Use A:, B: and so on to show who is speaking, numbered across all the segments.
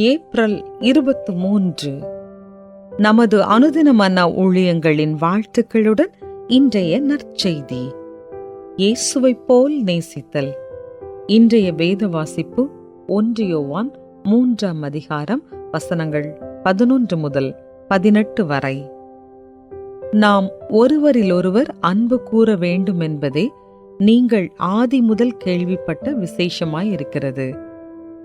A: April இருபத்து மூன்று. நமது அனுதின மன ஊழியங்களின் வாழ்த்துக்களுடன் இன்றைய நற்செய்தி. இயேசுவைப் போல் நேசித்தல். இன்றைய வேத வாசிப்பு ஒன்றியோவான் மூன்றாம் அதிகாரம் வசனங்கள் பதினொன்று முதல் பதினெட்டு வரை. நாம் ஒருவரிலொருவர் அன்பு கூற வேண்டும் என்பதே நீங்கள் ஆதி முதல் கேள்விப்பட்ட விசேஷமாய் இருக்கிறது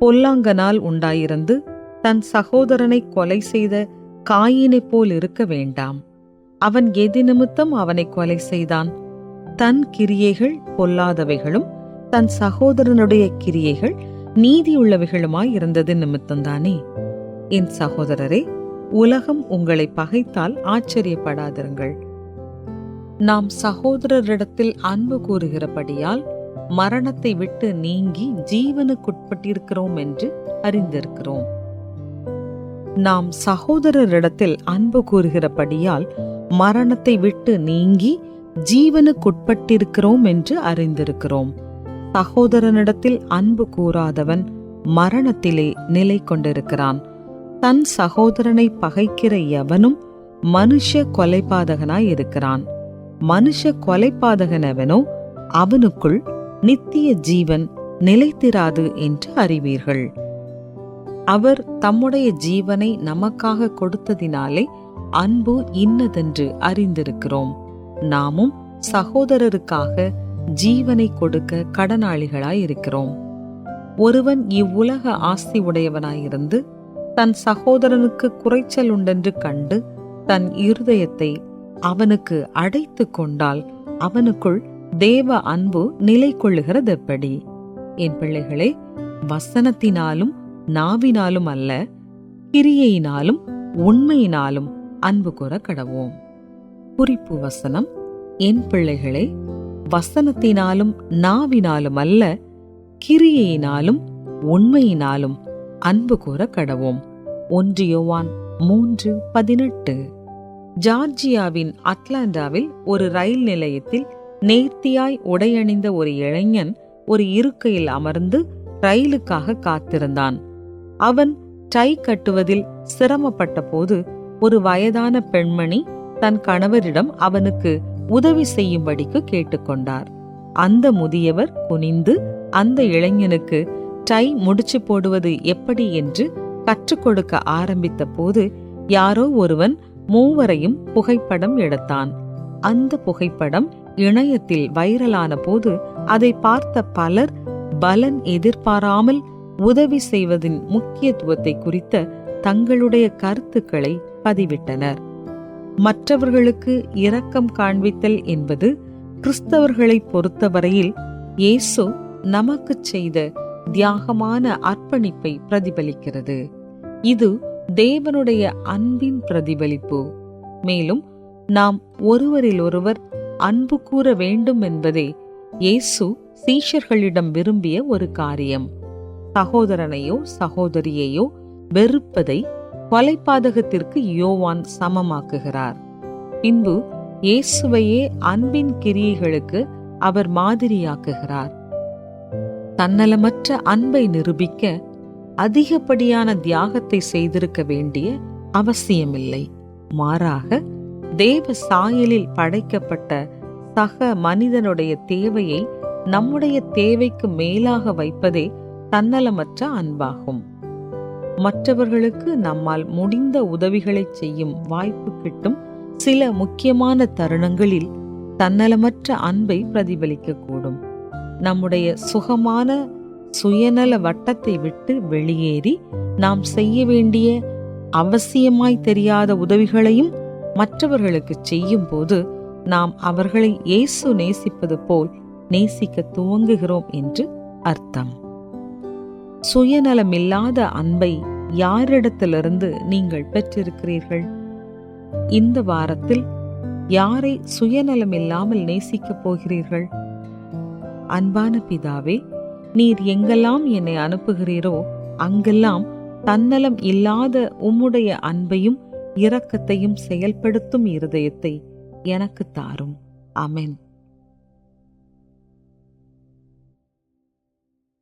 A: பொல்லாங்கனால் உண்டாயிருந்து தன் சகோதரனை கொலை செய்த காயினைப் போல் இருக்க வேண்டாம். அவன் எதி நிமித்தம் அவனை கொலை செய்தான். தன் கிரியைகள் பொல்லாதவைகளும் தன் சகோதரனுடைய கிரியைகள் நீதியுள்ளவைகளுமாய் இருந்தது நிமித்தம்தானே. என் சகோதரரே உலகம் உங்களை பகைத்தால் ஆச்சரியப்படாதிருங்கள். நாம் சகோதரரிடத்தில் அன்பு கூறுகிறபடியால் மரணத்தை விட்டு நீங்கி ஜீவனுக்குட்பட்டிருக்கிறோம் என்று அறிந்திருக்கிறோம். நாம் சகோதரரிடத்தில் அன்பு கூறுகிறபடியால் மரணத்தை விட்டு நீங்கி ஜீவனுக்குட்பட்டிருக்கிறோம் என்று அறிந்திருக்கிறோம். சகோதரனிடத்தில் அன்பு கூறாதவன் மரணத்திலே நிலை கொண்டிருக்கிறான். தன் சகோதரனை பகைக்கிற எவனும் மனுஷ கொலைபாதகனாய் இருக்கிறான். மனுஷ கொலைபாதகனவனோ அவனுக்குள் நித்திய ஜீவன் நிலைத்திராது என்று அறிவீர்கள். அவர் தம்முடைய ஜீவனை நமக்காக கொடுத்ததினாலே அன்பு இன்னதென்று அறிந்திருக்கிறோம். நாமும் சகோதரருக்காக ஜீவனை கொடுக்க கடனாளிகளாய் இருக்கிறோம் ஒருவன் இவ்வுலக ஆஸ்தி உடையவனாயிருந்து தன் சகோதரனுக்கு குறைச்சல் உண்டென்று கண்டு தன் இருதயத்தை அவனுக்கு அடைத்து கொண்டால் அவனுக்குள் தேவ அன்பு நிலை கொள்ளுகிறது எப்படி என் பிள்ளைகளே வசனத்தினாலும் நாவினாலும் அல்ல கிரியையினாலும் உண்மையினாலும் அன்பு கூற கடவோம் குறிப்பு வசனம் என் பிள்ளைகளே வசனத்தினாலும் நாவினாலும் அல்ல கிரியையினாலும் உண்மையினாலும் அன்பு கூற கடவோம் ஒன்று யோவான் மூன்று பதினெட்டு. ஜார்ஜியாவின் அட்லாண்டாவில் ஒரு ரயில் நிலையத்தில் நேர்த்தியாய் உடையணிந்த ஒரு இளைஞன் ஒரு இருக்கையில் அமர்ந்து ரயிலுக்காக காத்திருந்தான். அவன் டை கட்டுவதில் சிரமப்பட்ட போது ஒரு வயதான பெண்மணி தன் கணவரிடம் அவனுக்கு உதவி செய்யும்படிக்கு கேட்டுக்கொண்டார். அந்த முதியவர் குனிந்து அந்த இளைஞனுக்கு டை முடிச்சு போடுவது எப்படி என்று கற்றுக் கொடுக்க ஆரம்பித்த போது யாரோ ஒருவன் மூவரையும் புகைப்படம் எடுத்தான். அந்த புகைப்படம் இணையத்தில் வைரலான போது அதை பார்த்த பலர் பலன் எதிர்பாராமல் உதவி செய்வதின் முக்கியத்துவத்தை குறித்த தங்களுடைய கருத்துக்களை பதிவிட்டனர். மற்றவர்களுக்கு இரக்கம் காண்பித்தல் என்பது கிறிஸ்தவர்களை பொறுத்தவரையில் இயேசு நமக்கு செய்த தியாகமான அர்ப்பணிப்பை பிரதிபலிக்கிறது. இது தேவனுடைய அன்பின் பிரதிபலிப்பு. மேலும் நாம் ஒருவரில் ஒருவர் அன்பு கூற வேண்டும் என்பதே இயேசு சீஷர்களிடம் விரும்பிய ஒரு காரியம். சகோதரனையோ சகோதரியையோ வெறுப்பதை கொலைப்பாதகத்திற்கு யோவான் சமமாக்குகிறார். பின்பு இயேசுவையே அன்பின் கிரியைகளுக்கு அவர் மாதிரியாக்குகிறார். தன்னலமற்ற அன்பை நிரூபிக்க அதிகப்படியான தியாகத்தை செய்திருக்க வேண்டிய அவசியமில்லை. மாறாக தேவ சாயலில் படைக்கப்பட்ட சக மனிதனுடைய தேவையை நம்முடைய தேவைக்கு மேலாக வைப்பதே தன்னலமற்ற அன்பாகும். மற்றவர்களுக்கு நம்மால் முடிந்த உதவிகளை செய்யும் வாய்ப்பு கிட்டும் சில முக்கியமான தருணங்களில் தன்னலமற்ற அன்பை பிரதிபலிக்கக்கூடும். நம்முடைய சுகமான சுயநல வட்டத்தை விட்டு வெளியேறி நாம் செய்ய வேண்டிய அவசியமாய் தெரியாத உதவிகளையும் மற்றவர்களுக்கு செய்யும் போது நாம் அவர்களை இயேசு நேசிப்பது போல் நேசிக்க துவங்குகிறோம் என்று அர்த்தம். சுயநலமில்லாத அன்பை யாரிடத்திலிருந்து நீங்கள் பெற்றிருக்கிறீர்கள்? இந்த வாரத்தில் யாரை சுயநலமில்லாமல் நேசிக்கப் போகிறீர்கள்? அன்பான பிதாவே நீர் எங்கெல்லாம் என்னை அனுப்புகிறீரோ அங்கெல்லாம் தன்னலம் இல்லாத உம்முடைய அன்பையும் இரக்கத்தையும் செயல்படுத்தும் இருதயத்தை எனக்கு தாரும். அமென்